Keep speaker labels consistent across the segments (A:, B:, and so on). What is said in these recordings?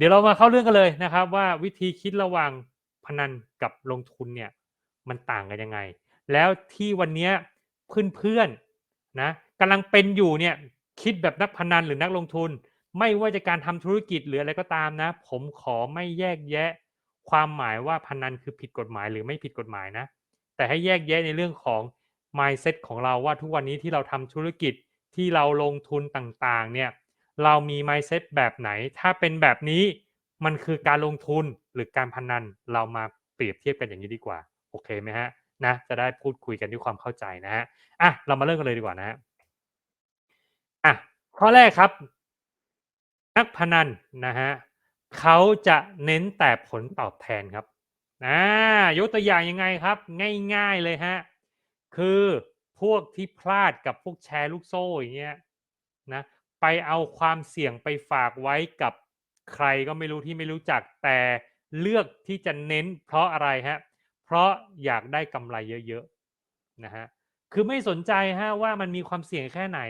A: เดี๋ยวเรามาเข้าเรื่องกันเลยนะครับ ว่าวิธีคิดระหว่างพนันกับลงทุนเนี่ยมันต่างกันยังไง แล้วที่วันนี้เพื่อนๆนะกำลังเป็นอยู่เนี่ยคิดแบบนักพนันหรือนักลงทุน ไม่ว่าจะการทำธุรกิจหรืออะไรก็ตามนะ ผมขอไม่แยกแยะ ความหมายว่าพนันคือผิดกฎหมายหรือไม่ผิดกฎหมายนะ แต่ให้แยกแยะในเรื่องของ mindset ของเราว่าทุกวันนี้ที่เราทำธุรกิจที่เราลงทุนต่างๆเนี่ย เรามี mindset แบบไหน ถ้าเป็นแบบนี้มันคือการลงทุนหรือการพนันเรามาเปรียบเทียบกันอย่างนี้ดีกว่า โอเคไหมฮะนะจะได้พูดคุยกันด้วยความเข้าใจนะฮะอะเรามาเริ่มกันเลยดีกว่านะฮะอะข้อแรกครับ นักพนันนะฮะเขาจะเน้นแต่ผลตอบแทนครับอ่ายกตัวอย่างยังไงครับ ง่าย ๆเลยฮะคือพวกที่พลาดกับพวกแชร์ลูกโซ่อย่างเงี้ยนะ ไปเอาความเสี่ยงไปฝากไว้กับใครก็ไม่รู้ที่ไม่รู้จัก แต่เลือกที่จะเน้นเพราะอะไรฮะ เพราะอยากได้กำไรเยอะๆนะฮะ คือไม่สนใจฮะว่ามันมีความเสี่ยงแค่ไหน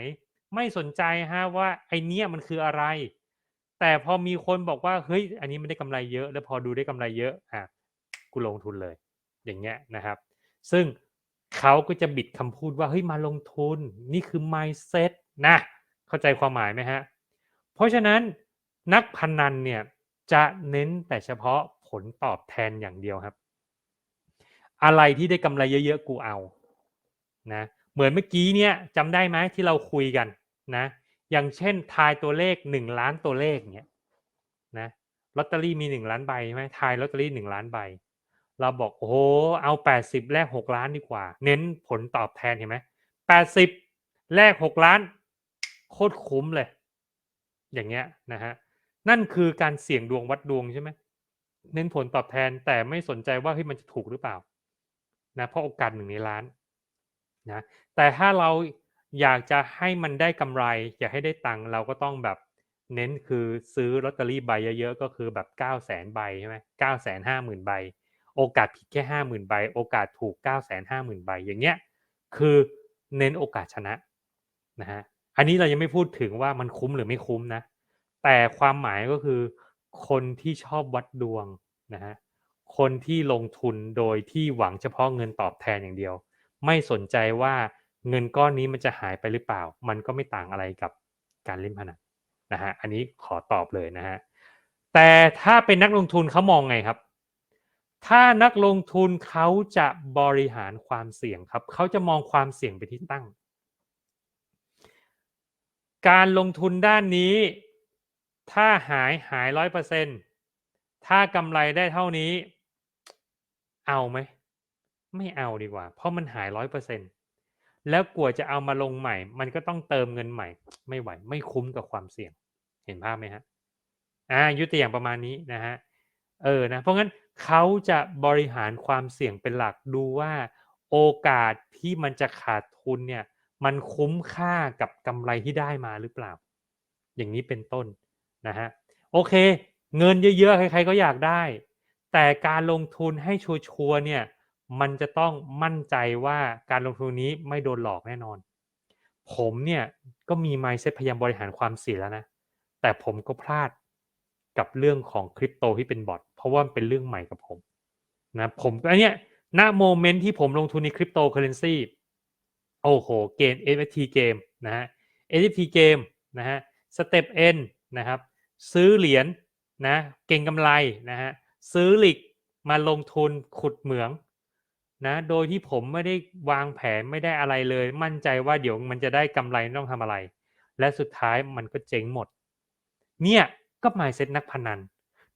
A: ไม่สนใจฮะว่าไอเนี้ยมันคืออะไร แต่พอมีคนบอกว่าเฮ้ย อันนี้มันได้กำไรเยอะ แล้วพอดูได้กำไรเยอะอะกูลงทุนเลย อย่างเงี้ยนะครับ ซึ่งเขาก็จะบิดคำพูดว่าเฮ้ยมาลงทุนนี่คือ mindset นะ เข้าใจความหมายไหมฮะ เพราะฉะนั้นนักพนันเนี่ยจะเน้นแต่เฉพาะผลตอบแทนอย่างเดียวครับ อะไรที่ได้กำไรเยอะๆกูเอานะเหมือนเมื่อกี้เนี่ยจำได้ไหมที่เราคุยกันนะอย่างเช่นทายตัวเลขหนึ่งล้านตัวเลขเนี่ยนะลอตเตอรี่มีหนึ่งล้านใบใช่ไหมทายลอตเตอรี่หนึ่งล้านใบ เราบอกโอ้โหเอาแปดสิบแลกหกล้านดีกว่า เน้นผลตอบแทนเห็นไหมแปดสิบแลกหกล้าน โคตรคุ้มเลย อย่างเงี้ยนะฮะนั่นคือการเสี่ยงดวงวัดดวงใช่ไหมเน้นผลตอบแทนแต่ไม่สนใจว่าเฮ้ยมันจะถูกหรือเปล่านะเพราะโอกาสหนึ่งในล้านนะแต่ถ้าเราอยากจะให้มันได้กำไร อยากให้ได้ตังค์เราก็ต้องแบบเน้นคือซื้อลอตเตอรี่ใบเยอะๆก็คือแบบ 9 0 0 0 0 0ใบใช่ไหมเก้าแสนห้าหมื่นใบ โอกาสผิดแค่ห้าหมื่นใบ โอกาสถูก9ก้าแสนห้าหมื่นใบ อย่างเงี้ย คือเน้นโอกาสชนะนะฮะ อันนี้เรายังไม่พูดถึงว่ามันคุ้มหรือไม่คุ้มนะ แต่ความหมายก็คือ คนที่ชอบวัดดวงนะฮะคนที่ลงทุนโดยที่หวังเฉพาะเงินตอบแทนอย่างเดียว ไม่สนใจว่าเงินก้อนนี้มันจะหายไปหรือเปล่า มันก็ไม่ต่างอะไรกับการเล่นพนันนะฮะอันนี้ขอตอบเลยนะฮะแต่ถ้าเป็นนักลงทุนเขามองไงครับ ถ้านักลงทุนเขาจะบริหารความเสี่ยงครับ เขาจะมองความเสี่ยงไปที่ตั้ง การลงทุนด้านนี้ ถ้าหายหายร้อยเปอร์เซ็นถ้ากำไรได้เท่านี้ เอาไหม ไม่เอาดีกว่า เพราะมันหายร้อยเปอร์เซ็นแล้วกว่าจะเอามาลงใหม่ มันก็ต้องเติมเงินใหม่ ไม่ไหว ไม่คุ้มกับความเสี่ยง เห็นภาพไหมฮะ อ่ายุติอย่างประมาณนี้นะฮะ เออ นะ เพราะงั้นเขาจะบริหารความเสี่ยงเป็นหลักดูว่า โอกาสที่มันจะขาดทุนเนี่ย มันคุ้มค่ากับกำไรที่ได้มาหรือเปล่า อย่างนี้เป็นต้นนะฮะโอเค เงินเยอะๆ ใครๆก็อยากได้ แต่การลงทุนให้ชัวร์เนี่ยมันจะต้องมั่นใจว่าการลงทุนนี้ไม่โดนหลอกแน่นอน ผมเนี่ยก็มี mindset พยายามบริหารความเสี่ยงแล้วนะ แต่ผมก็พลาดกับเรื่องของคริปโตที่เป็นบอทเพราะว่ามันเป็นเรื่องใหม่กับผมนะผมอันเนี้ยณโมเมนต์ที่ผมลงทุนในคริปโตเคอเรนซี โอ้โห เกม NFT เกมนะฮะ NFT เกมนะฮะสเต็ปเอ็นนะครับ ซื้อเหรียญนะเก่งกำไรนะฮะซื้อหลิกมาลงทุนขุดเหมืองนะโดยที่ผมไม่ได้วางแผนไม่ได้อะไรเลย มั่นใจว่าเดี๋ยวมันจะได้กำไรต้องทำอะไร และสุดท้ายมันก็เจ๊งหมด เนี่ยก็หมายเซ็ตนักพนัน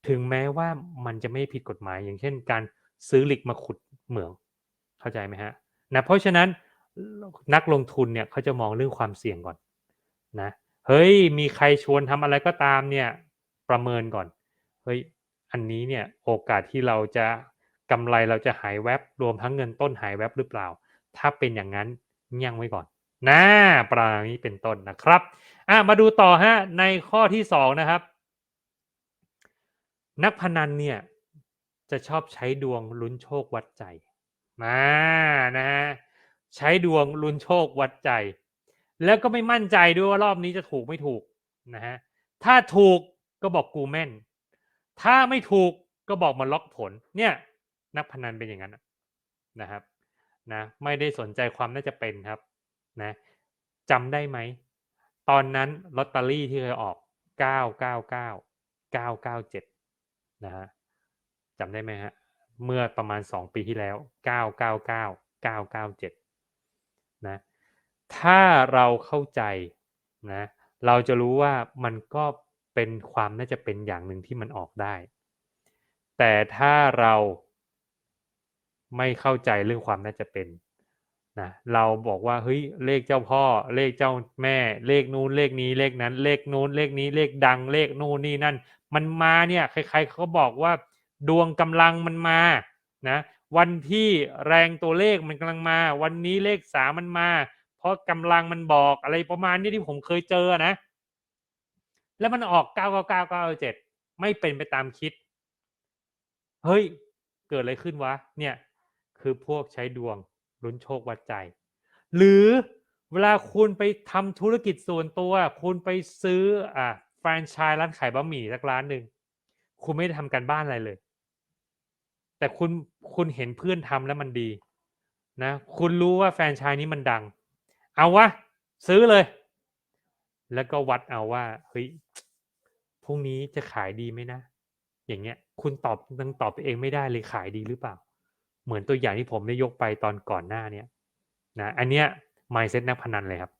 A: ถึงแม้ว่ามันจะไม่ผิดกฎหมาย อย่างเช่นการซื้อหลิกมาขุดเหมืองเข้าใจไหมฮะนะเพราะฉะนั้น นักลงทุนเนี่ยเขาจะมองเรื่องความเสี่ยงก่อนนะเฮ้ยมีใครชวนทำอะไรก็ตามเนี่ยประเมินก่อนเฮ้ยอันนี้เนี่ยโอกาสที่เราจะกำไรเราจะหายแวบรวมทั้งเงินต้นหายแวบหรือเปล่า ถ้าเป็นอย่างนั้นยั่งไว้ก่อนนะประมาณนี้เป็นต้นนะครับอะมาดูต่อฮะในข้อที่สองนะครับ นักพนันเนี่ยจะชอบใช้ดวงลุ้นโชควัดใจมานะฮะ ใช้ดวงลุ้นโชควัดใจ แล้วก็ไม่มั่นใจด้วยว่ารอบนี้จะถูกไม่ถูกนะฮะถ้าถูกก็บอกกูแม่น ถ้าไม่ถูกก็บอกมาล็อกผล เนี่ย นักพนันเป็นอย่างนั้นนะครับนะไม่ได้สนใจความน่าจะเป็นครับนะจำได้ไหม ตอนนั้นลอตเตอรี่ที่เคยออก 999 997 นะฮะจำได้ไหมฮะเมื่อประมาณ 2 ปีที่แล้ว 999 997 ถ้าเราเข้าใจนะเราจะรู้ว่ามันก็เป็นความน่าจะเป็นอย่างหนึ่งที่มันออกได้ แต่ถ้าเราไม่เข้าใจเรื่องความน่าจะเป็นนะเราบอกว่าเฮ้ยเลขเจ้าพ่อ เลขเจ้าแม่ เลขนู้นเลขนี้เลขนั้น เลขนู้นเลขนี้เลขดังเลขนู่นนี่นั่น มันมาเนี่ยใครๆเขาบอกว่า ดวงกำลังมันมานะวันที่แรงตัวเลขมันกำลังมา วันนี้เลขสามมันมา เพราะกำลังมันบอกอะไรประมาณนี้ที่ผมเคยเจอนะ แล้วมันออกเก้าเก้าเก้าเก้าเจ็ดไม่เป็นไปตามคิด เฮ้ย เกิดอะไรขึ้นวะ เนี่ย คือพวกใช้ดวงลุ้นโชควัดใจ หรือเวลาคุณไปทำธุรกิจส่วนตัว คุณไปซื้ออ่าแฟรนไชส์ร้านขายบะหมี่สักร้านหนึ่งคุณไม่ได้ทำการบ้านอะไรเลย แต่คุณคุณเห็นเพื่อนทำแล้วมันดีนะ คุณรู้ว่าแฟรนไชส์นี้มันดัง เอาวะซื้อเลย แล้วก็วัดเอาว่าเฮ้ยพรุ่งนี้จะขายดีไหมนะ อย่างเงี้ย คุณตอบยังตอบตัวเองไม่ได้เลยขายดีหรือเปล่า เหมือนตัวอย่างที่ผมได้ยกไปตอนก่อนหน้าเนี้ยนะอันเนี้ย mindset นักพนันเลยครับ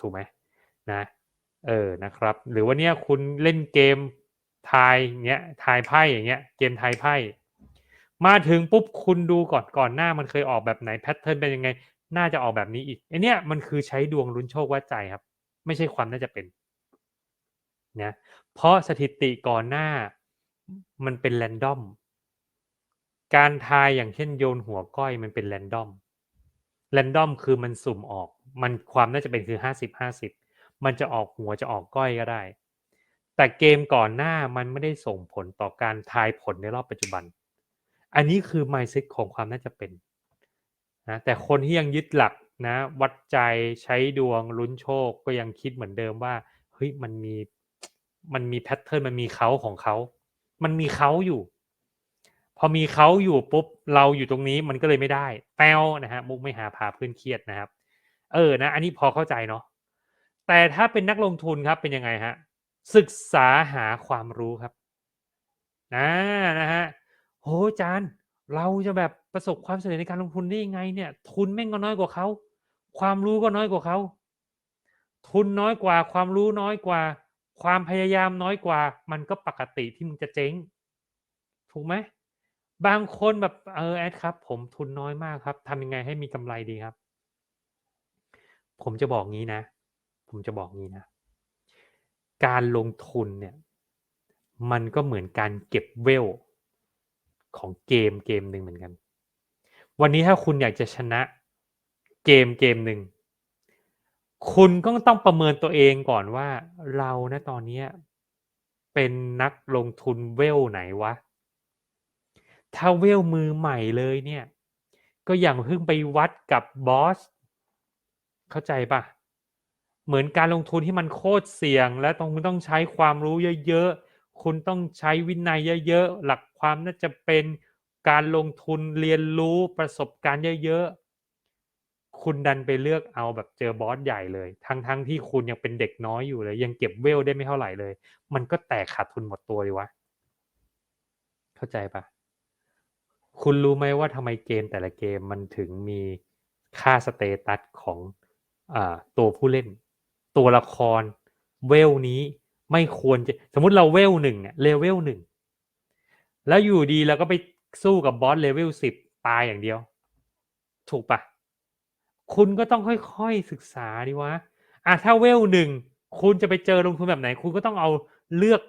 A: ถูกไหมนะเออนะครับ หรือว่าเนี่ยคุณเล่นเกมทายเงี้ยทายไพ่อย่างเงี้ย เกมทายไพ่มาถึงปุ๊บคุณดูก่อนก่อนหน้ามันเคยออกแบบไหนแพทเทิร์นเป็นยังไง น่าจะออกแบบนี้อีกไอเนี้ยมันคือใช้ดวงลุ้นโชควัดใจครับ ไม่ใช่ความน่าจะเป็นนะเพราะสถิติก่อนหน้ามันเป็นแรนดอมการทายอย่างเช่นโยนหัวก้อยมันเป็นแรนดอมแรนดอมคือมันสุ่มออก มันความน่าจะเป็นคือห้าสิบห้าสิบมันจะออกหัวจะออกก้อยก็ได้ แต่เกมก่อนหน้ามันไม่ได้ส่งผลต่อการทายผลในรอบปัจจุบัน อันนี้คือ mindset ของความน่าจะเป็น นะแต่คนที่ยังยึดหลักนะ วัดใจใช้ดวงลุ้นโชคก็ยังคิดเหมือนเดิมว่าเฮ้ยมันมีมันมีแพทเทิร์นมันมีเขาของเขา มันมีเขาอยู่ พอมีเขาอยู่ปุ๊บเราอยู่ตรงนี้มันก็เลยไม่ได้แปลวนะฮะมุกไม่หาพาเพื่อนเครียดนะครับ เออนะ อันนี้พอเข้าใจเนาะแต่ถ้าเป็นนักลงทุนครับเป็นยังไงฮะศึกษาหาความรู้ครับนะนะฮะโหจานเราจะแบบ ประสบความสำเร็จในการลงทุนได้ยังไงเนี่ย ทุนแม่งก็น้อยกว่าเขา ความรู้ก็น้อยกว่าเขา ทุนน้อยกว่า ความรู้น้อยกว่า ความพยายามน้อยกว่า มันก็ปกติที่มึงจะเจ๊ง ถูกไหม บางคนแบบเออแอดครับ ผมทุนน้อยมากครับทำยังไงให้มีกำไรดีครับ ผมจะบอกงี้นะ ผมจะบอกงี้นะ การลงทุนเนี่ย มันก็เหมือนการเก็บเวลของเกมเกมหนึ่งเหมือนกัน วันนี้ถ้าคุณอยากจะชนะเกมเกมหนึ่ง คุณก็ต้องประเมินตัวเองก่อนว่าเรานะตอนนี้เป็นนักลงทุนเวลไหนวะ ถ้าเวลมือใหม่เลยเนี่ย ก็อย่างเพิ่งไปวัดกับบอส เข้าใจปะเหมือนการลงทุนที่มันโคตรเสี่ยง และต้องต้องใช้ความรู้เยอะๆ คุณต้องใช้วินัยเยอะๆ หลักความน่าจะเป็น การลงทุนเรียนรู้ประสบการณ์เยอะๆ คุณดันไปเลือกเอาแบบเจอบอสใหญ่เลย ทั้งๆทที่คุณยังเป็นเด็กน้อยอยู่เลย ยังเก็บเวลได้ไม่เท่าไหร่เลย มันก็แตกขาดทุนหมดตัวเลยวะ เข้าใจปะคุณรู้ไหมว่าทำไมเกมแต่ละเกมมันถึงมีค่าสเตตัสของอตัวผู้เล่น ตัวละครเวลนี้ไม่ควรจะสมมติเราเวลหนึ่งเนี่ยเลเวลหนึ่งแล้วอยู่ดีเราก็ไป สู้กับบอสเลเวลสิบตายอย่างเดียว ถูกปะคุณก็ต้องค่อยๆศึกษาดีวะอะถ้าเวลหนึ่งคุณจะไปเจอลงทุนแบบไหน คุณก็ต้องเอาเลือก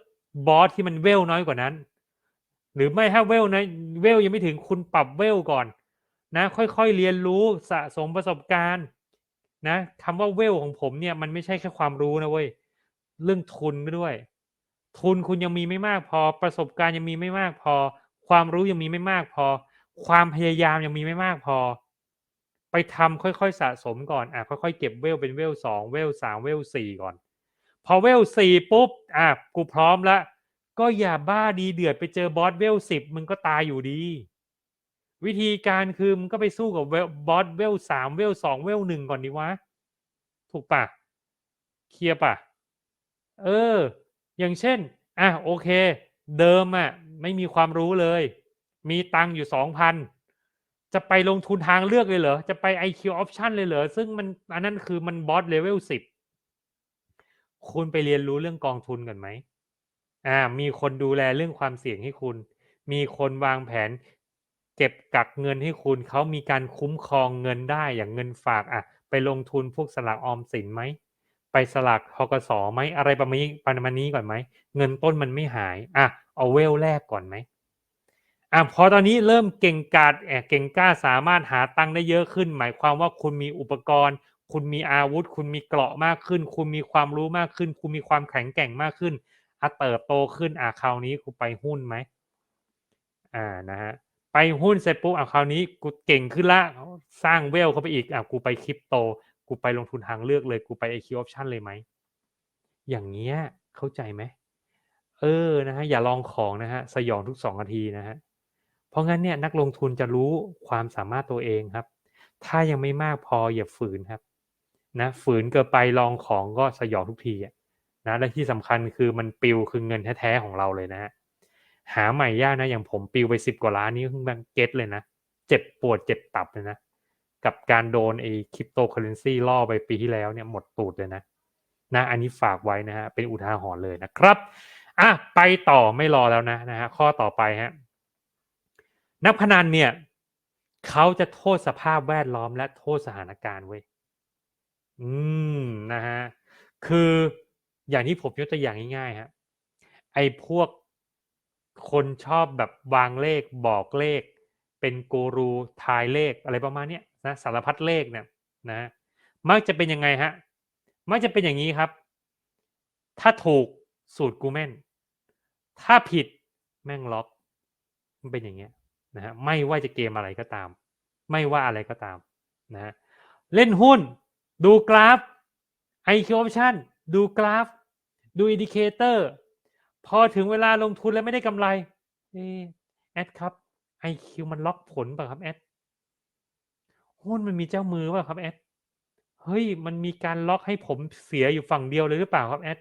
A: บอสที่มันเวลน้อยกว่านั้น หรือไม่ถ้าเวลนะเวลยังไม่ถึงคุณปรับเวลก่อน นะ ค่อยๆเรียนรู้สะสมประสบการณ์ นะคำว่าเวลของผมเนี่ยมันไม่ใช่แค่ความรู้นะเว้ยเรื่องทุนด้วย ทุนคุณยังมีไม่มากพอประสบการณ์ยังมีไม่มากพอ ความรู้ยังมีไม่มากพอ ความพยายามยังมีไม่มากพอ ไปทำค่อยๆสะสมก่อนอะค่อยๆเก็บเวลเป็นเวลสองเวลสามเวลสี่ก่อน พอเวลสี่ปุ๊บอะกูพร้อมล้วก็อย่าบ้าดีเดือดไปเจอบอสเวลสิบมึงก็ตายอยู่ดี วิธีการคือมึงก็ไปสู้กับเวลบอสเวลสามเวลสองเวลหนึ่งก่อนดีวะถูกปะเคลียร์ปะเออ อย่างเช่น อะโอเค เดิมอะ ไม่มีความรู้เลย มีตังค์อยู่สองพันจะไปลงทุนทางเลือกเลยเหรอ จะไป IQ option เลยเหรอ ซึ่งมันอันนั้นคือมันบอสเลเวลสิบคุณไปเรียนรู้เรื่องกองทุนกันไหมอ่า มีคนดูแลเรื่องความเสี่ยงให้คุณ มีคนวางแผน เก็บกักเงินให้คุณ เขามีการคุ้มครองเงินได้อย่างเงินฝากอะ ไปลงทุนพวกสลากออมสินไหม ไปสลากทกสไหมอะไรประมาณนี้ประมาณนี้ก่อนไหม เงินต้นมันไม่หาย อะ เอาเวลแรกก่อนไหมอะพอตอนนี้เริ่มเก่งกาจแอบเก่งกล้าสามารถหาตังค์ได้เยอะขึ้น หมายความว่าคุณมีอุปกรณ์ คุณมีอาวุธ คุณมีเกราะมากขึ้น คุณมีความรู้มากขึ้น คุณมีความแข็งแกร่งมากขึ้นอะเติบโตขึ้นอะคราวนี้กูไปหุ้นไหมอ่านะฮะไปหุ้นเสร็จปุ๊บอะคราวนี้กูเก่งขึ้นละสร้างเวลเข้าไปอีกอะกูไปคริปโต กูไปลงทุนทางเลือกเลยกูไป IQ option เลยไหมอย่างเงี้ยเข้าใจไหม เออนะฮะอย่าลองของนะฮะ สยองทุกสองนาทีนะฮะ เพราะงั้นเนี่ยนักลงทุนจะรู้ความสามารถตัวเองครับ ถ้ายังไม่มากพออย่าฝืนครับ นะฝืนเกินไปลองของก็สยองทุกทีอะนะและที่สำคัญคือมันปิวคือเงินแท้ๆของเราเลยนะฮะหาใหม่ยากนะอย่างผมปิวไปสิบกว่าล้านนี้เพิ่งแบบเก็ตเลยนะเจ็บปวดเจ็บตับเลยนะกับการโดนไอ้คริปโตเคอเรนซีล่อไปปีที่แล้วเนี่ยหมดตูดเลยนะนะอันนี้ฝากไว้นะฮะเป็นอุทาหรณ์เลยนะครับ อะไปต่อไม่รอแล้วนะนะฮะข้อต่อไปฮะนักพนันเนี่ยเขาจะโทษสภาพแวดล้อมและโทษสถานการณ์เว้ยอืมนะฮะคืออย่างที่ผมยกตัวอย่างง่ายๆฮะไอ้พวกคนชอบแบบวางเลขบอกเลข เป็นกูรูทายเลขอะไรประมาณเนี้ยนะสารพัดเลขเนี่ยนะมักจะเป็นยังไงฮะมักจะเป็นอย่างนี้ครับ ถ้าถูกสูตรกูแม่น ถ้าผิดแม่งล็อก มันเป็นอย่างเงี้ยนะฮะไม่ว่าจะเกมอะไรก็ตาม ไม่ว่าอะไรก็ตามนะฮะเล่นหุ้น ดูกราฟ IQ option ดูกราฟ ดูอินดิเคเตอร์พอถึงเวลาลงทุนแล้วไม่ได้กำไรแอดครับ IQ มันล็อกผลป่ะครับแอดหุ้นมันมีเจ้ามือป่ะครับแอดเฮ้ยมันมีการล็อกให้ผมเสียอยู่ฝั่งเดียวเลยหรือเปล่าครับแอด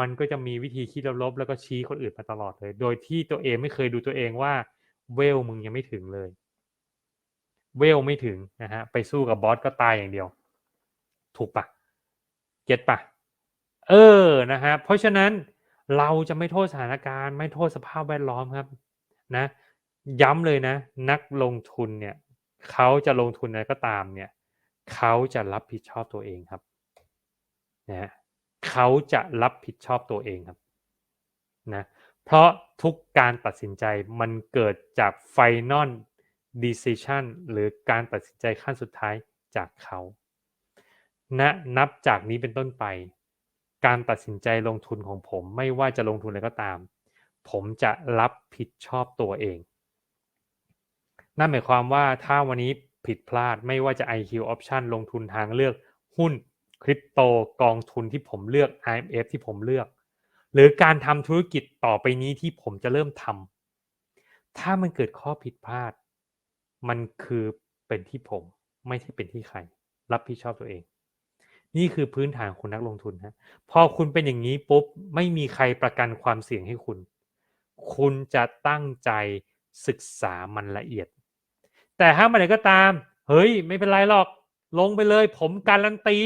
A: มันก็จะมีวิธีคิดลบๆแล้วก็ชี้คนอื่นมาตลอดเลย โดยที่ตัวเองไม่เคยดูตัวเองว่าเวลมึงยังไม่ถึงเลย เวลไม่ถึงนะฮะไปสู้กับบอสก็ตายอย่างเดียว ถูกปะเก็ตปะเออนะฮะเพราะฉะนั้นเราจะไม่โทษสถานการณ์ ไม่โทษสภาพแวดล้อมครับนะ ย้ำเลยนะ นักลงทุนเนี่ยเขาจะลงทุนอะไรก็ตามเนี่ยเขาจะรับผิดชอบตัวเองครับนะ เขาจะรับผิดชอบตัวเองครับนะเพราะทุกการตัดสินใจมันเกิดจาก final decision หรือการตัดสินใจขั้นสุดท้ายจากเขาณนะนับจากนี้เป็นต้นไป การตัดสินใจลงทุนของผมไม่ว่าจะลงทุนอะไรก็ตาม ผมจะรับผิดชอบตัวเอง นั่นหมายความว่าถ้าวันนี้ผิดพลาดไม่ว่าจะ IQ option ลงทุนทางเลือกหุ้น คริปโตกองทุนที่ผมเลือก IMF ที่ผมเลือก หรือการทำธุรกิจต่อไปนี้ที่ผมจะเริ่มทำถ้ามันเกิดข้อผิดพลาด มันคือเป็นที่ผมไม่ใช่เป็นที่ใคร รับผิดชอบตัวเอง นี่คือพื้นฐานของนักลงทุนฮะพอคุณเป็นอย่างนี้ปุ๊บไม่มีใครประกันความเสี่ยงให้คุณ คุณจะตั้งใจศึกษามันละเอียด แต่ถ้ามันไหนก็ตาม เฮ้ย ไม่เป็นไรหรอก ลงไปเลย ผมการันตี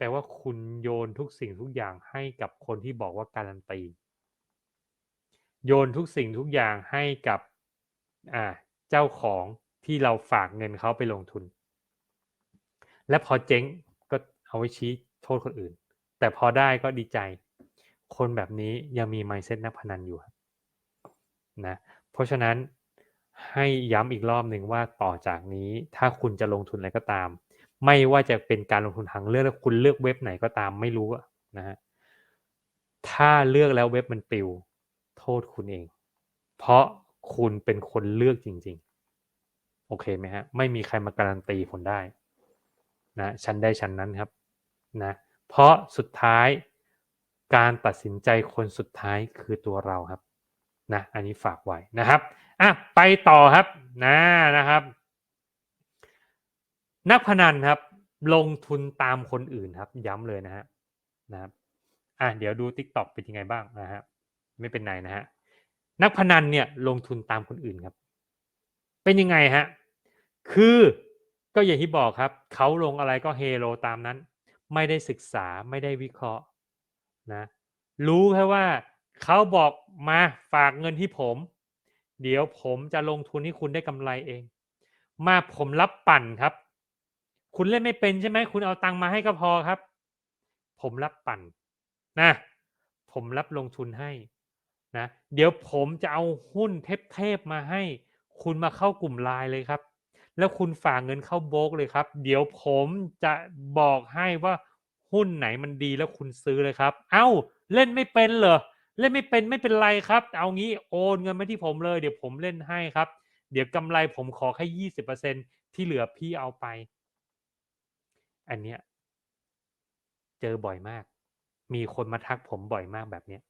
A: แปลว่าคุณโยนทุกสิ่งทุกอย่างให้กับคนที่บอกว่าการันตี โยนทุกสิ่งทุกอย่างให้กับอ่าเจ้าของที่เราฝากเงินเขาไปลงทุน และพอเจ๊งก็เอาไว้ชี้โทษคนอื่น แต่พอได้ก็ดีใจ คนแบบนี้ยังมีไมเซ็ตนักพนันอยู่นะเพราะฉะนั้นให้ย้ำอีกรอบหนึ่งว่าต่อจากนี้ถ้าคุณจะลงทุนอะไรก็ตาม ไม่ว่าจะเป็นการลงทุนทางเลือกแล้วคุณเลือกเว็บไหนก็ตามไม่รู้นะฮะถ้าเลือกแล้วเว็บมันปิว โทษคุณเอง เพราะคุณเป็นคนเลือกจริง ๆ โอเคไหมฮะ ไม่มีใครมาการันตีผลได้นะชั้นได้ชั้นนั้นครับนะเพราะสุดท้ายการตัดสินใจคนสุดท้ายคือตัวเราครับนะอันนี้ฝากไว้นะครับอะไปต่อครับนะนะครับ นักพนันครับ ลงทุนตามคนอื่นครับ ย้ำเลยนะฮะนะครับอะเดี๋ยวดู t ิ k t o k เป็นยังไงบ้างนะฮะไม่เป็นไรนะฮะนักพนันเนี่ยลงทุนตามคนอื่นครับ เป็นยังไงฮะคือก็อย่างที่บอกครับเขาลงอะไรก็เฮโลตามนั้น ไม่ได้ศึกษาไม่ได้วิเคราะห์นะรู้แค่ว่าเขาบอกมาฝากเงินที่ผม เดี๋ยวผมจะลงทุนให้คุณได้กำไรเอง มาผมรับปั่นครับ คุณเล่นไม่เป็นใช่ไหมคุณเอาตังค์มาให้ก็พอครับ ผมรับปั่นนะ ผมรับลงทุนให้นะเดี๋ยวผมจะเอาหุ้นเทพๆมาให้ คุณมาเข้ากลุ่มไลน์เลยครับ แล้วคุณฝากเงินเข้าโบกเลยครับ เดี๋ยวผมจะบอกให้ว่าหุ้นไหนมันดีแล้วคุณซื้อเลยครับ เอ้าเล่นไม่เป็นเหรอเล่นไม่เป็นไม่เป็นไรครับ เอางี้โอนเงินมาที่ผมเลย เดี๋ยวผมเล่นให้ครับ เดี๋ยวกำไรผมขอแค่ยี่สิบเปอร์เซ็นที่เหลือพี่เอาไป อันเนี้ยเจอบ่อยมาก มีคนมาทักผมบ่อยมากแบบเนี้ย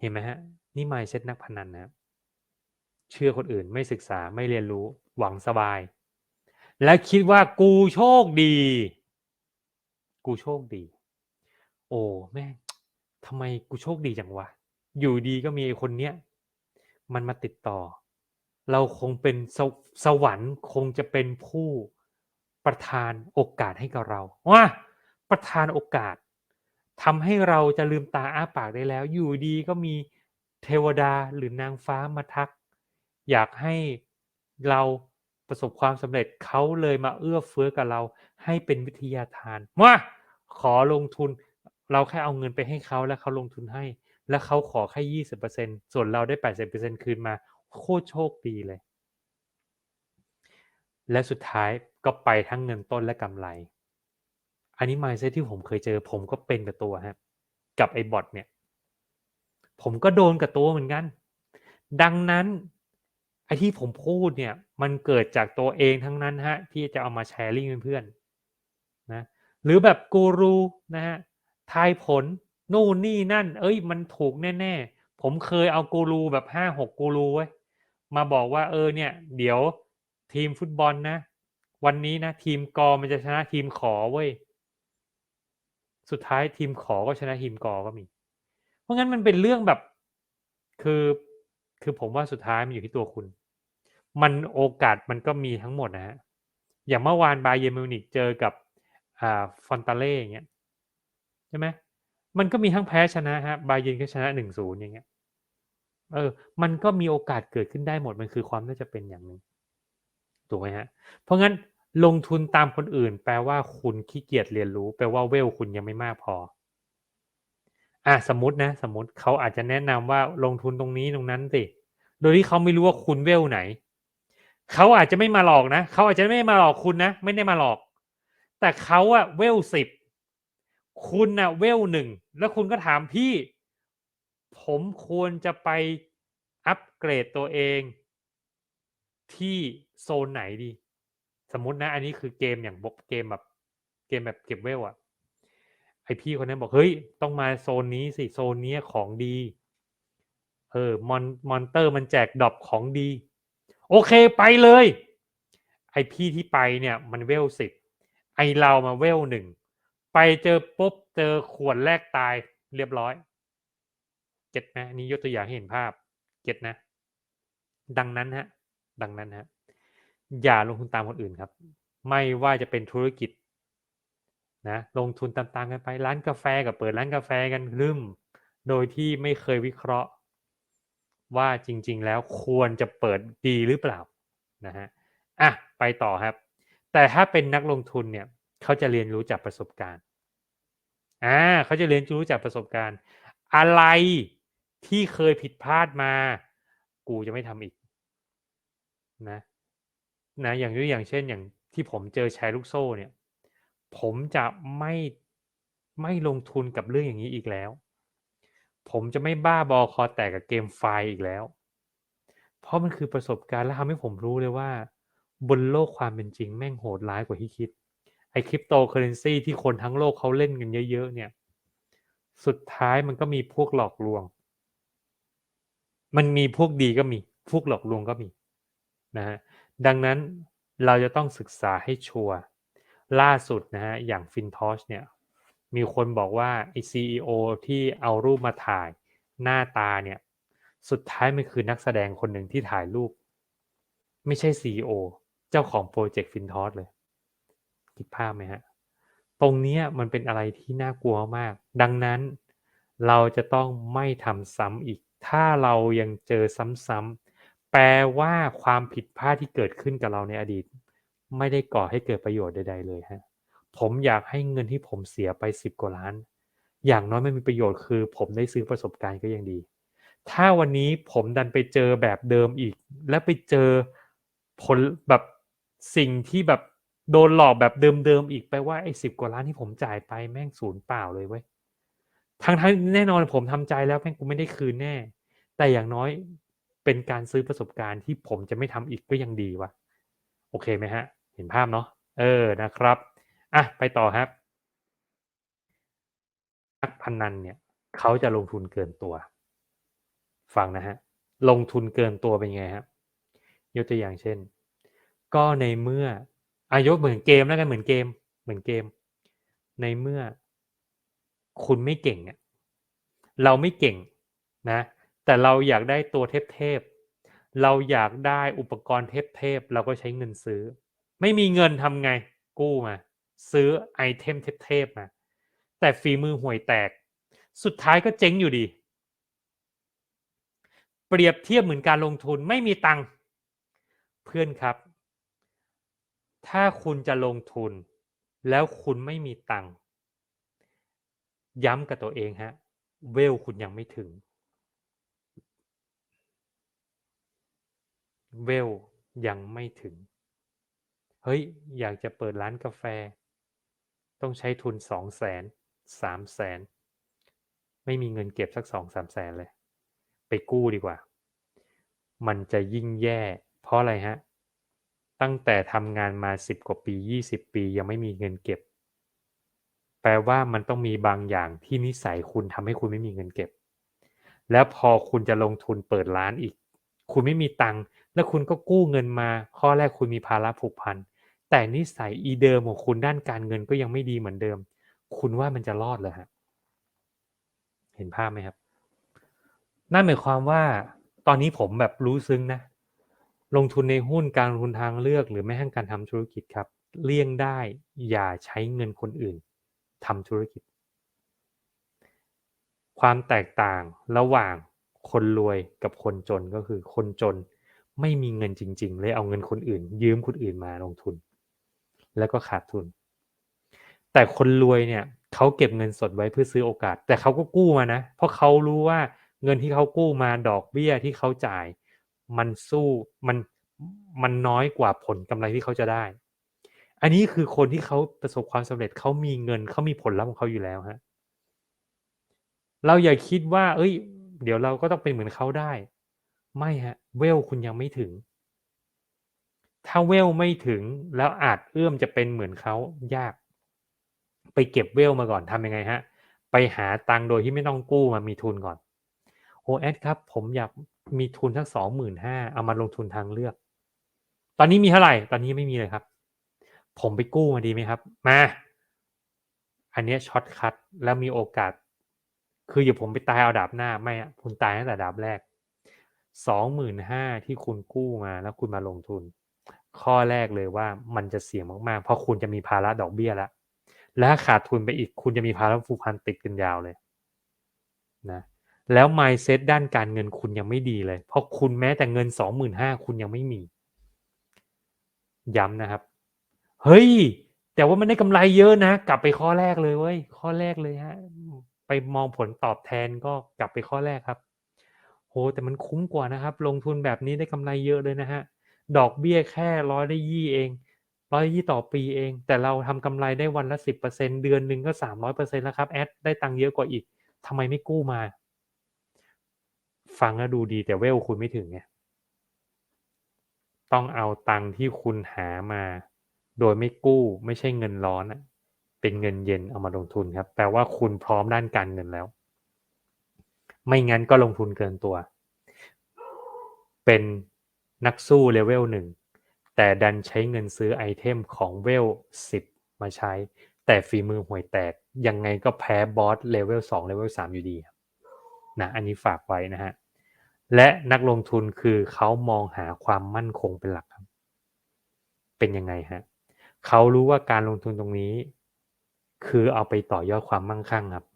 A: เห็นไหมฮะ นี่ไม่เซ็ตนักพนันนะเชื่อคนอื่นไม่ศึกษาไม่เรียนรู้หวังสบาย และคิดว่ากูโชคดี กูโชคดี โอ้แม่ทำไมกูโชคดีจังวะ อยู่ดีก็มีไอ้คนเนี้ย มันมาติดต่อ เราคงเป็นสสวรรค์คงจะเป็นผู้ ประทานโอกาสให้กับเราว่าประทานโอกาสทำให้เราจะลืมตาอ้าปากได้แล้ว อยู่ดีก็มีเทวดาหรือนางฟ้ามาทัก อยากให้เราประสบความสำเร็จเขาเลยมาเอื้อเฟื้อกับเราให้เป็นวิทยาทานว่าขอลงทุนเราแค่เอาเงินไปให้เขาแล้วเขาลงทุนให้ แล้วเขาขอแค่ยี่สิบเปอร์เซ็นส่วนเราได้แปดสิบเปอร์เซ็นคืนมา โคตรโชคดีเลย และสุดท้ายก็ไปทั้งเงินต้นและกำไร อันนี้ mindset ที่ผมเคยเจอ ผมก็เป็นกับตัวครับกับไอ้บอทเนี่ย ผมก็โดนกับตัวเหมือนกัน ดังนั้นไอ้ที่ผมพูดเนี่ย มันเกิดจากตัวเองทั้งนั้นฮะที่จะเอามาแชร์ลิงเพื่อนๆนะหรือแบบกูรูนะฮะทายผลนู่นนี่นั่น เอ้ย มันถูกแน่ๆ ผมเคยเอากูรูแบบห้าหกกูรูไว้มาบอกว่าเออเนี่ย เดี๋ยวทีมฟุตบอลนะ วันนี้นะทีมกอมันจะชนะทีมขอเว้ยสุดท้ายทีมขอก็ชนะทีมกอก็มี เพราะงั้นมันเป็นเรื่องแบบ คือคือผมว่าสุดท้ายมันอยู่ที่ตัวคุณ มันโอกาสมันก็มีทั้งหมดนะฮะอย่างเมื่อวานบาเยมิวนิกเจอกับอ่าฟอนตาเล่อย่างเงี้ยใช่ไหมมันก็มีทั้งแพ้ชนะฮะบาเยนก็ชนะหนึ่งศูนย์อย่างเงี้ยเออ มันก็มีโอกาสเกิดขึ้นได้หมดมันคือความน่าจะเป็นอย่างหนึ่ง ถูกไหมฮะ เพราะงั้นลงทุนตามคนอื่น แปลว่าคุณขี้เกียจเรียนรู้ แปลว่าเวลคุณยังไม่มากพอ อะสมมตินะ สมมติเขาอาจจะแนะนำว่าลงทุนตรงนี้ตรงนั้นสิ โดยที่เขาไม่รู้ว่าคุณเวลไหน เขาอาจจะไม่มาหลอกนะ เขาอาจจะไม่มาหลอกคุณนะ ไม่ได้มาหลอก แต่เขาอะเวลสิบ คุณอะเวลหนึ่ง แล้วคุณก็ถามพี่ ผมควรจะไปอัปเกรดตัวเอง ที่โซนไหนดี สมมตินะ อันนี้คือเกมอย่างบกเกมแบบเกมแบบเก็บเวลอะไอพี่คนนั้นบอกเฮ้ยต้องมาโซนนี้สิโซนนี้ของดี เออมอนมอนเตอร์มันแจกดอปของดี โอเคไปเลย ไอพี่ที่ไปเนี่ยมันเวลสิบไอเรามาเวลหนึ่งไปเจอปุ๊บเจอขวดแรกตายเรียบร้อย เก็ตนะนี่ยกตัวอย่างให้เห็นภาพ เก็ตนะ ดังนั้นฮะ ดังนั้นฮะอย่าลงทุนตามคนอื่นครับ ไม่ว่าจะเป็นธุรกิจนะลงทุนตามๆกันไปร้านกาแฟกับเปิดร้านกาแฟกันลืมโดยที่ไม่เคยวิเคราะห์ ว่าจริง ๆ แล้วควรจะเปิดดีหรือเปล่านะฮะอะไปต่อครับ แต่ถ้าเป็นนักลงทุนเนี่ยเขาจะเรียนรู้จากประสบการณ์อ่าเขาจะเรียนรู้จากประสบการณ์ อะไรที่เคยผิดพลาดมา กูจะไม่ทำอีก นะนะอย่างยกอย่างเช่นอย่างที่ผมเจอแชร์ลูกโซ่เนี่ย ผมจะไม่ไม่ลงทุนกับเรื่องอย่างนี้อีกแล้ว ผมจะไม่บ้าบอคอแตกกับเกมไฟอีกแล้ว เพราะมันคือประสบการณ์และทำให้ผมรู้เลยว่า บนโลกความเป็นจริงแม่งโหดร้ายกว่าที่คิดไอ้ Cryptocurrency ที่คนทั้งโลกเขาเล่นกันเยอะ ๆ เนี่ย สุดท้ายมันก็มีพวกหลอกลวง มันมีพวกดีก็มี พวกหลอกลวงก็มี นะฮะดังนั้นเราจะต้องศึกษาให้ชัวร์ล่าสุดนะฮะอย่าง FinTouch เนี่ยมีคนบอกว่าไอซีอที่เอารูปมาถ่ายหน้าตาเนี่ยสุดท้ายมันคือนักแสดงคนหนึ่งที่ถ่ายรูป ไม่ใช่ CEO เจ้าของโปรเจกต์ FinTouch เลย คิดภาพไหมฮะ ตรงนี้มันเป็นอะไรที่น่ากลัวมาก ดังนั้นเราจะต้องไม่ทำซ้ำอีก ถ้าเรายังเจอซ้ำๆ แปลว่าความผิดพลาดที่เกิดขึ้นกับเราในอดีต ไม่ได้ก่อให้เกิดประโยชน์ใด ๆ เลยฮะผมอยากให้เงินที่ผมเสียไปสิบกว่าล้าน อย่างน้อยไม่มีประโยชน์คือ ผมได้ซื้อประสบการณ์ก็ยังดี ถ้าวันนี้ผมดันไปเจอแบบเดิมอีก และไปเจอผลแบบสิ่งที่แบบโดนหลอกแบบเดิมๆอีกแปลว่าไอ้สิบกว่าล้านที่ผมจ่ายไปแม่งศูนย์เปล่าเลยเว้ยทั้งทั้งแน่นอนผมทำใจแล้วแม่งกูไม่ได้คืนแน่ แต่อย่างน้อย เป็นการซื้อประสบการณ์ที่ผมจะไม่ทำอีกก็ยังดีวะโอเคไหมฮะ เห็นภาพเนาะเออนะครับอะไปต่อครับนักพนันเนี่ยเขาจะลงทุนเกินตัว ฟังนะฮะ ลงทุนเกินตัวเป็นไงครับยกตัวอย่างเช่น ก็ในเมื่ออายกเหมือนเกมแล้วกันเหมือนเกม เหมือนเกม ในเมื่อคุณไม่เก่งเนี่ยเราไม่เก่งนะ แต่เราอยากได้ตัวเทพๆเราอยากได้อุปกรณ์เทพๆเราก็ใช้เงินซื้อ ไม่มีเงินทำไงกู้มา ซื้อไอเทมเทพๆมา แต่ฝีมือห่วยแตก สุดท้ายก็เจ๊งอยู่ดี เปรียบเทียบเหมือนการลงทุนไม่มีตังค์เพื่อนครับ ถ้าคุณจะลงทุน แล้วคุณไม่มีตังค์ย้ำกับตัวเองฮะ เวลคุณยังไม่ถึง เวลยังไม่ถึง เฮ้ย อยากจะเปิดร้านกาแฟ ต้องใช้ทุนสองแสนสามแสนไม่มีเงินเก็บสักสองสามแสนเลย ไปกู้ดีกว่า มันจะยิ่งแย่ เพราะอะไรฮะ ตั้งแต่ทำงานมาสิบกว่าปียี่สิบปียังไม่มีเงินเก็บ แปลว่ามันต้องมีบางอย่างที่นิสัยคุณทำให้คุณไม่มีเงินเก็บ แล้วพอคุณจะลงทุนเปิดร้านอีก คุณไม่มีตังค์ แล้วคุณก็กู้เงินมา ข้อแรกคุณมีภาระผูกพัน แต่นิสัยอีเดิมของคุณด้านการเงินก็ยังไม่ดีเหมือนเดิม คุณว่ามันจะรอดเหรอฮะเห็นภาพไหมครับ นั่นหมายความว่าตอนนี้ผมแบบรู้ซึ้งนะ ลงทุนในหุ้นการลงทุนทางเลือก หรือแม้กระทั่งการทำธุรกิจครับ เลี่ยงได้อย่าใช้เงินคนอื่นทำธุรกิจ ความแตกต่างระหว่างคนรวยกับคนจนก็คือคนจน ไม่มีเงินจริง ๆ เลยเอาเงินคนอื่น ยืมคนอื่นมาลงทุน แล้วก็ขาดทุน แต่คนรวยเนี่ยเขาเก็บเงินสดไว้เพื่อซื้อโอกาส แต่เขาก็กู้มานะ เพราะเขารู้ว่าเงินที่เขากู้มาดอกเบี้ยที่เขาจ่าย มันสู้มันมันน้อยกว่าผลกำไรที่เขาจะได้ อันนี้คือคนที่เขาประสบความสำเร็จเขามีเงินเขามีผลลัพธ์ของเขาอยู่แล้วฮะเราอย่าคิดว่า เอ้ย เดี๋ยวเราก็ต้องเป็นเหมือนเขาได้ ไม่ฮะเวลคุณยังไม่ถึง ถ้าเวลไม่ถึงแล้วอาจเอื้อมจะเป็นเหมือนเขายาก ไปเก็บเวลมาก่อนทำยังไงฮะ ไปหาตังค์โดยที่ไม่ต้องกู้มามีทุนก่อนโอแอดครับ ผมอยากมีทุนสักสองหมื่นห้าเอามาลงทุนทางเลือก ตอนนี้มีเท่าไหร่ ตอนนี้ไม่มีเลยครับ ผมไปกู้มาดีไหมครับ มา อันนี้ช็อตคัดแล้วมีโอกาส คืออย่าผมไปตายเอาดาบหน้าไม่อะคุณตายตั้งแต่ดาบแรก สองหมื่นห้าที่คุณกู้มาแล้วคุณมาลงทุน ข้อแรกเลยว่ามันจะเสี่ยงมากๆ เพราะคุณจะมีภาระดอกเบี้ยแล้วและขาดทุนไปอีกคุณจะมีภาระผูกพันติดกันยาวเลยนะแล้ว mindset ด้านการเงินคุณยังไม่ดีเลย เพราะคุณแม้แต่เงินสองหมื่นห้าคุณยังไม่มี ย้ำนะครับ เฮ้ย แต่ว่ามันได้กำไรเยอะนะ กลับไปข้อแรกเลยเว้ยข้อแรกเลยฮะไปมองผลตอบแทนก็กลับไปข้อแรกครับ โหแต่มันคุ้มกว่านะครับ ลงทุนแบบนี้ได้กำไรเยอะเลยนะฮะ ดอกเบี้ยแค่ร้อยได้ยี่เองร้อยยี่ต่อปีเอง แต่เราทำกำไรได้วันละสิบเปอร์เซ็นเดือนหนึ่งก็สามร้อยเปอร์เซ็นแล้วครับแอดได้ตังค์เยอะกว่าอีกทำไมไม่กู้มา ฟังแล้วดูดีแต่เวลคุณไม่ถึงไงต้องเอาตังค์ที่คุณหามา โดยไม่กู้ไม่ใช่เงินร้อนเป็นเงินเย็นเอามาลงทุนครับแปลว่าคุณพร้อมด้านการเงินแล้ว ไม่งั้นก็ลงทุนเกินตัว เป็นนักสู้เลเวลหนึ่งแต่ดันใช้เงินซื้อไอเทมของเวลสิบมาใช้ แต่ฝีมือห่วยแตก ยังไงก็แพ้บอสเลเวลสองเลเวลสามอยู่ดีนะอันนี้ฝากไว้นะฮะ และนักลงทุนคือเขามองหาความมั่นคงเป็นหลักครับ เป็นยังไงฮะเขารู้ว่าการลงทุนตรงนี้ คือเอาไปต่อยอดความมั่งคั่งครับ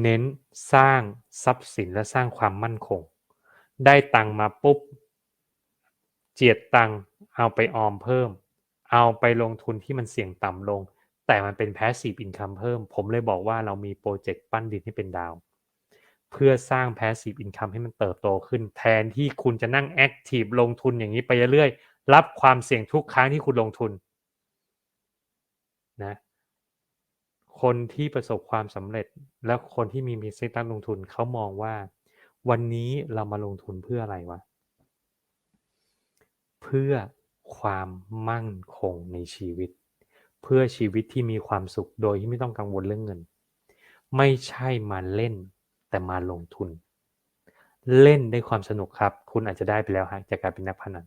A: เน้นสร้างทรัพย์สินและสร้างความมั่นคง ได้ตังมาปุ๊บ เจียดตังเอาไปออมเพิ่ม เอาไปลงทุนที่มันเสี่ยงต่ำลง แต่มันเป็นแพสซีฟอินคัมเพิ่ม ผมเลยบอกว่าเรามีโปรเจกต์ปั้นดินให้เป็นดาว เพื่อสร้างแพสซีฟอินคัมให้มันเติบโตขึ้น แทนที่คุณจะนั่งแอคทีฟลงทุนอย่างนี้ไปเรื่อยๆรับความเสี่ยงทุกครั้งที่คุณลงทุนนะ คนที่ประสบความสำเร็จ และคนที่มีมีเซตตั้งลงทุนเขามองว่า วันนี้เรามาลงทุนเพื่ออะไรวะ เพื่อความมั่นคงในชีวิต เพื่อชีวิตที่มีความสุขโดยที่ไม่ต้องกังวลเรื่องเงิน ไม่ใช่มาเล่นแต่มาลงทุน เล่นได้ความสนุกครับ คุณอาจจะได้ไปแล้วฮะจากการเป็นนักพนัน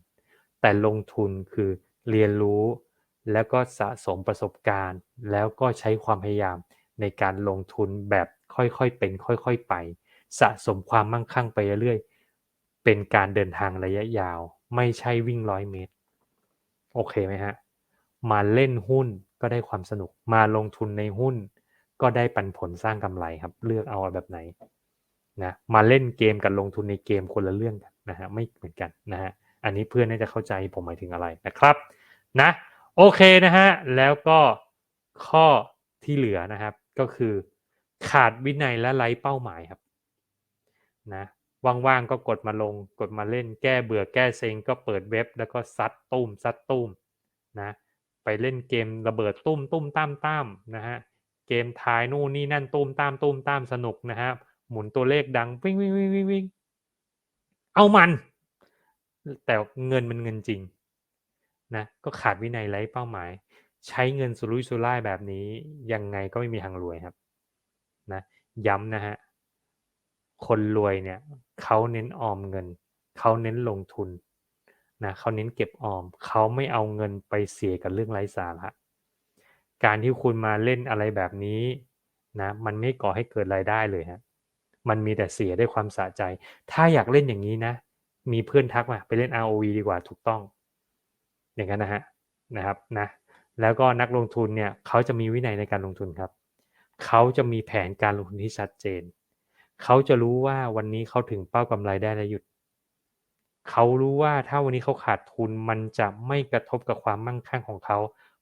A: แต่ลงทุนคือเรียนรู้ แล้วก็สะสมประสบการณ์ แล้วก็ใช้ความพยายามในการลงทุนแบบค่อยๆเป็นค่อยๆไป สะสมความมั่งคั่งไปเรื่อยๆเป็นการเดินทางระยะยาว ไม่ใช่วิ่งร้อยเมตร โอเคไหมฮะ มาเล่นหุ้นก็ได้ความสนุก มาลงทุนในหุ้น ก็ได้ปันผลสร้างกำไรครับ เลือกเอาแบบไหนนะมาเล่นเกมกับลงทุนในเกมคนละเรื่องกันนะฮะไม่เหมือนกันนะฮะอันนี้เพื่อนน่าจะเข้าใจผมหมายถึงอะไรนะครับนะ โอเคนะฮะ แล้วก็ข้อที่เหลือนะครับ ก็คือขาดวินัยและไร้เป้าหมายครับนะว่างๆก็กดมาลงกดมาเล่นแก้เบื่อแก้เซ็งก็เปิดเว็บ แล้วก็ซัดตุ้มซัดตุ้มนะไปเล่นเกมระเบิดตุ้มตุ้มตามตามนะฮะเกมทายนู่นนี่นั่นตุ้มตามตุ้มตามสนุกนะฮะหมุนตัวเลขดังวิ่งวิ่งวิ่งวิ่งวิ่งเอามัน แต่เงินมันเงินจริง นะก็ขาดวินัยไร้เป้าหมาย ใช้เงินสุรุ่ยสุร่ายแบบนี้ยังไงก็ไม่มีทางรวยครับนะย้ำนะฮะคนรวยเนี่ยเขาเน้นออมเงินเขาเน้นลงทุนนะเขาเน้นเก็บออมเขาไม่เอาเงินไปเสียกับเรื่องไร้สาระการที่คุณมาเล่นอะไรแบบนี้นะมันไม่ก่อให้เกิดรายได้เลยฮะมันมีแต่เสียได้ความสะใจ ถ้าอยากเล่นอย่างนี้นะ มีเพื่อนทักมาไปเล่น ROV ดีกว่าถูกต้อง อย่างนั้นนะฮะนะครับนะแล้วก็นักลงทุนเนี่ยเขาจะมีวินัยในการลงทุนครับ เขาจะมีแผนการลงทุนที่ชัดเจน เขาจะรู้ว่าวันนี้เขาถึงเป้ากำไรได้และหยุด เขารู้ว่าถ้าวันนี้เขาขาดทุนมันจะไม่กระทบกับความมั่งคั่งของเขา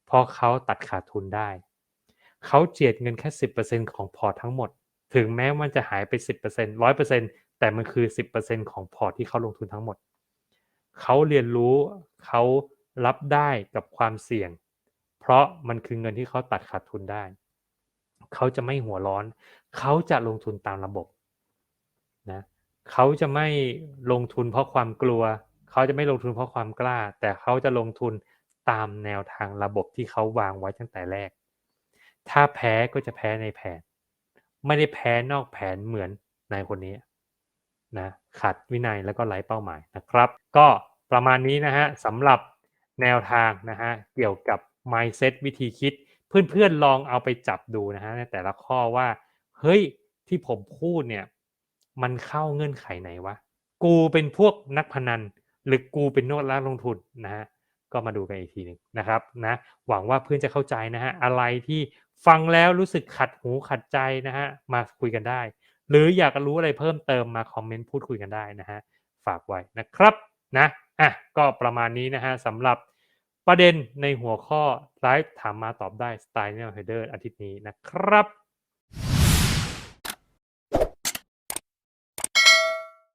A: เพราะเขาตัดขาดทุนได้ เขาเจียดเงินแค่สิบเปอร์เซ็นของพอร์ตทั้งหมด ถึงแม้มันจะหายไปสิบเปอร์เซ็นร้อยเปอร์เซ็นแต่มันคือสิบเปอร์เซ็นของพอร์ตที่เขาลงทุนทั้งหมด เขาเรียนรู้เขา รับได้กับความเสี่ยง เพราะมันคือเงินที่เขาตัดขาดทุนได้ เขาจะไม่หัวร้อน เขาจะลงทุนตามระบบนะเขาจะไม่ลงทุนเพราะความกลัว เขาจะไม่ลงทุนเพราะความกล้า แต่เขาจะลงทุนตามแนวทางระบบที่เขาวางไว้ตั้งแต่แรก ถ้าแพ้ก็จะแพ้ในแผน ไม่ได้แพ้นอกแผนเหมือนนายคนนี้นะขาดวินัยแล้วก็ไร้เป้าหมายนะครับ ก็ประมาณนี้นะฮะสำหรับ แนวทางนะฮะเกี่ยวกับ mindset วิธีคิด เพื่อนๆลองเอาไปจับดูนะฮะในแต่ละข้อว่า เฮ้ยที่ผมพูดเนี่ย มันเข้าเงื่อนไขไหนวะ กูเป็นพวกนักพนัน หรือกูเป็นนวดนักลงทุนนะฮะก็มาดูกันอีกทีหนึ่งนะครับนะหวังว่าเพื่อนจะเข้าใจนะฮะอะไรที่ฟังแล้วรู้สึกขัดหูขัดใจนะฮะมาคุยกันได้ หรืออยากรู้อะไรเพิ่มเติมมาคอมเมนต์พูดคุยกันได้นะฮะฝากไว้นะครับนะอะก็ประมาณนี้นะฮะสำหรับ ประเด็นในหัวข้อไลฟ์ถามมาตอบได้สไตล์เนลเฮเดอร์อาทิตย์นี้นะครับ